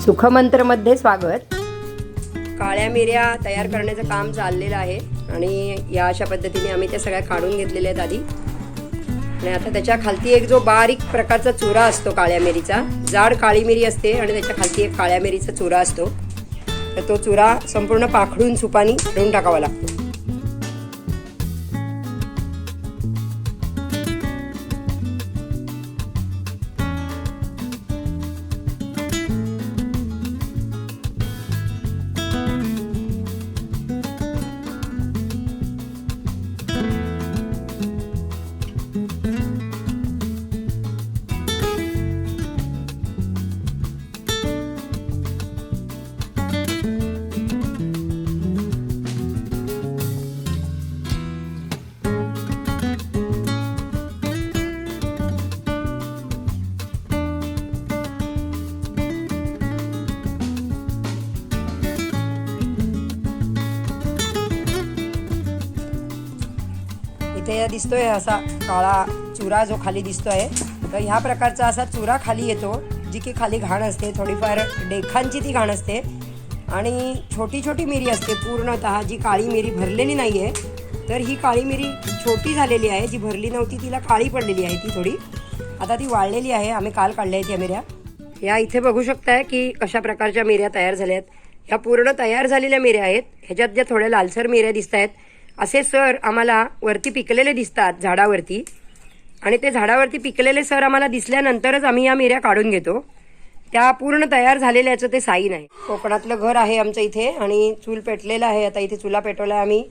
सुखमंत्रमध्ये स्वागत. काळ्या मिऱ्या तयार करण्याचं काम चाललेलं आहे आणि या अशा पद्धतीने आम्ही त्या सगळ्या काढून घेतलेल्या आहेत आधी. आणि आता त्याच्या खालती एक जो बारीक प्रकारचा चुरा असतो काळ्या मिरीचा जाड काळी मिरी असते आणि त्याच्या खालती एक काळ्या मिरीचा चुरा असतो. तर तो चुरा संपूर्ण पाखडून सुपानी काढून टाकावा लागतो. इथे दिसतोय असा काळा चुरा जो खाली दिसतोय. तर ह्या प्रकारचा असा चुरा खाली येतो जी की खाली घाण असते थोडीफार डेखांची ती घाण असते. आणि छोटी छोटी मिरी असते पूर्णतः जी काळी मिरी भरलेली नाही आहे तर ही काळी मिरी छोटी झालेली आहे जी भरली नव्हती तिला काळी पडलेली आहे ती थोडी. आता ती वाळलेली आहे आम्ही काल काढल्या आहेत या मिऱ्या. या इथे बघू शकताय की कशा प्रकारच्या मिऱ्या तयार झाल्या आहेत ह्या पूर्ण तयार झालेल्या मिऱ्या आहेत. ह्याच्यात ज्या थोड्या लालसर मिऱ्या दिसत आहेत असे सर आम्हाला वरती पिकलेले दिसतात झाडावरती. आणि ते झाडावरती पिकलेले सर आम्हाला दिसल्यानंतरच आम्ही या मिऱ्या काढून घेतो. त्या पूर्ण तयार झालेल्याचं ते साईन आहे कोकणातलं घर आहे आमचं इथे आणि चूल पेटलेलं आहे. आता इथे चुला पेटवला आहे आम्ही.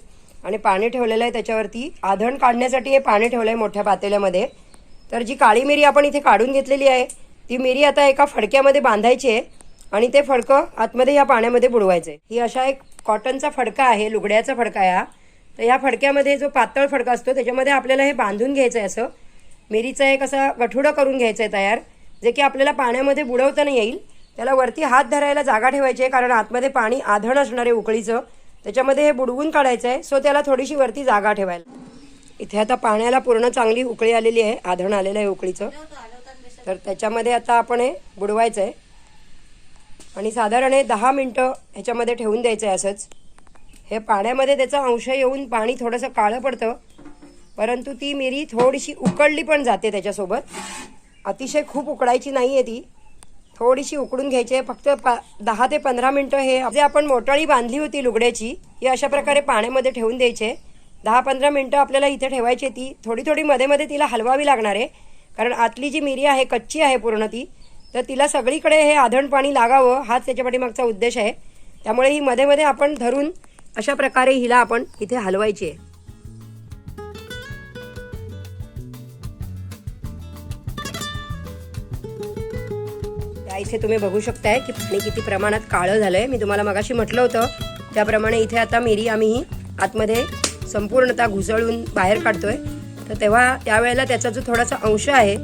आणि पाणी ठेवलेलं आहे त्याच्यावरती. आधण काढण्यासाठी हे पाणी ठेवलं आहे मोठ्या पातेल्यामध्ये. तर जी काळी मिरी आपण इथे काढून घेतलेली आहे ती मिरी आता एका फडक्यामध्ये बांधायची आहे. आणि ते फडकं आतमध्ये या पाण्यामध्ये बुडवायचं आहे ही अशा एक कॉटनचा फडका आहे लुगड्याचा फडका आहे हा. तर ह्या फडक्यामध्ये जो पातळ फडका असतो त्याच्यामध्ये आपल्याला हे बांधून घ्यायचं आहे असं. मिरीचा एक असा गठुडं करून घ्यायचं आहे तयार जे की आपल्याला पाण्यामध्ये बुडवता नाही येईल. त्याला वरती हात धरायला जागा ठेवायची आहे कारण आतमध्ये पाणी आधण असणार आहे उकळीचं. त्याच्यामध्ये हे बुडवून काढायचं आहे सो त्याला थोडीशी वरती जागा ठेवायला. इथे आता पाण्याला पूर्ण चांगली उकळी आलेली आहे आधण आलेलं आहे उकळीचं. तर त्याच्यामध्ये आता आपण हे बुडवायचं आहे आणि साधारण हे दहा मिनटं ह्याच्यामध्ये ठेवून द्यायचं आहे असंच. हे पाण्यामध्ये त्याचा अंश येऊन पाणी थोडंसं काळं पडतं. परंतु ती मिरी थोडीशी उकळली पण जाते त्याच्यासोबत. अतिशय खूप उकडायची नाही आहे ती. थोडीशी उकडून घ्यायची आहे. फक्त पा दहा ते पंधरा मिनटं हे जे आपण मोटाळी बांधली होती लुगड्याची ही अशा प्रकारे पाण्यामध्ये ठेवून द्यायचे. दहा पंधरा मिनटं आपल्याला इथे ठेवायची आहे ती. थोडी थोडी मध्ये मध्ये तिला हलवावी लागणार आहे. कारण आतली जी मिरी आहे कच्ची आहे पूर्ण ती. तर तिला सगळीकडे हे आधण पाणी लागावं हाच त्याच्या पाठीमागचा उद्देश आहे. त्यामुळे ही मध्ये मध्ये आपण धरून अशा प्रकारे हिला आपण इथे हलवायची आहे. त्या इथे तुम्ही बघू शकताय की पाणी किती प्रमाणात काळं झालंय. मी तुम्हाला मगाशी म्हटलं होतं त्याप्रमाणे इथे आता मिरी आम्ही ही आतमध्ये संपूर्णतः घुसळून बाहेर काढतोय. तर तेव्हा त्यावेळेला त्याचा जो थोडासा अंश आहे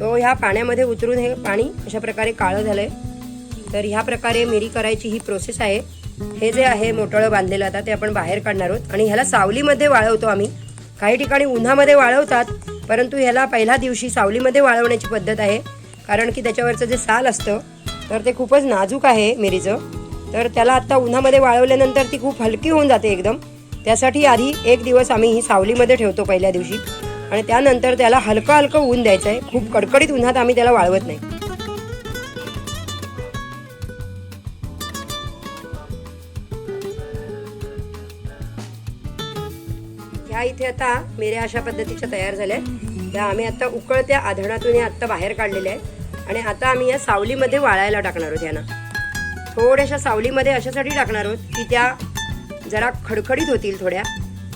तो ह्या पाण्यामध्ये उतरून हे पाणी अशा प्रकारे काळं झालंय. तर ह्या प्रकारे मिरी करायची ही प्रोसेस आहे. हे जे आहे मोटळं बांधलेलं आता ते आपण बाहेर काढणार आहोत. आणि ह्याला सावलीमध्ये वाळवतो आम्ही. काही ठिकाणी उन्हामध्ये वाळवतात परंतु ह्याला पहिल्या दिवशी सावलीमध्ये वाळवण्याची पद्धत आहे. कारण की त्याच्यावरचं जे साल असतं तर ते खूपच नाजूक आहे मिरीचं. तर त्याला आत्ता उन्हामध्ये वाळवल्यानंतर ती खूप हलकी होऊन जाते एकदम. त्यासाठी आधी एक दिवस आम्ही ही सावलीमध्ये ठेवतो पहिल्या दिवशी. आणि त्यानंतर त्याला हलकं हलकं ऊन द्यायचं आहे खूप कडकडीत उन्हात आम्ही त्याला वाळवत नाही. ह्या इथे आता मेऱ्या अशा पद्धतीच्या तयार झाल्या आहेत. ह्या आम्ही आता उकळत्या आधणातून या आत्ता बाहेर काढलेल्या आहेत. आणि आता आम्ही या सावलीमध्ये वाळायला टाकणार आहोत यांना थोड्याशा सावलीमध्ये अशासाठी टाकणार आहोत की त्या जरा खडखडीत होतील थोड्या.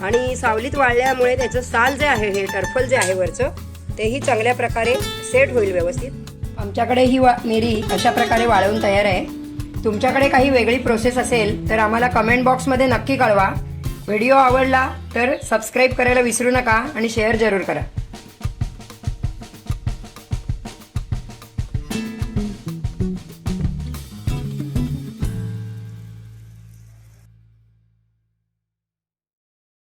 आणि सावलीत वाळल्यामुळे त्याचं साल जे आहे हे टर्फल जे आहे वरचं तेही चांगल्या प्रकारे सेट होईल व्यवस्थित. आमच्याकडे ही वा मिरी अशा प्रकारे वाळवून तयार आहे. तुमच्याकडे काही वेगळी प्रोसेस असेल तर आम्हाला कमेंट बॉक्समध्ये नक्की कळवा. व्हिडिओ आवडला तर सबस्क्राईब करायला विसरू नका आणि शेअर जरूर करा.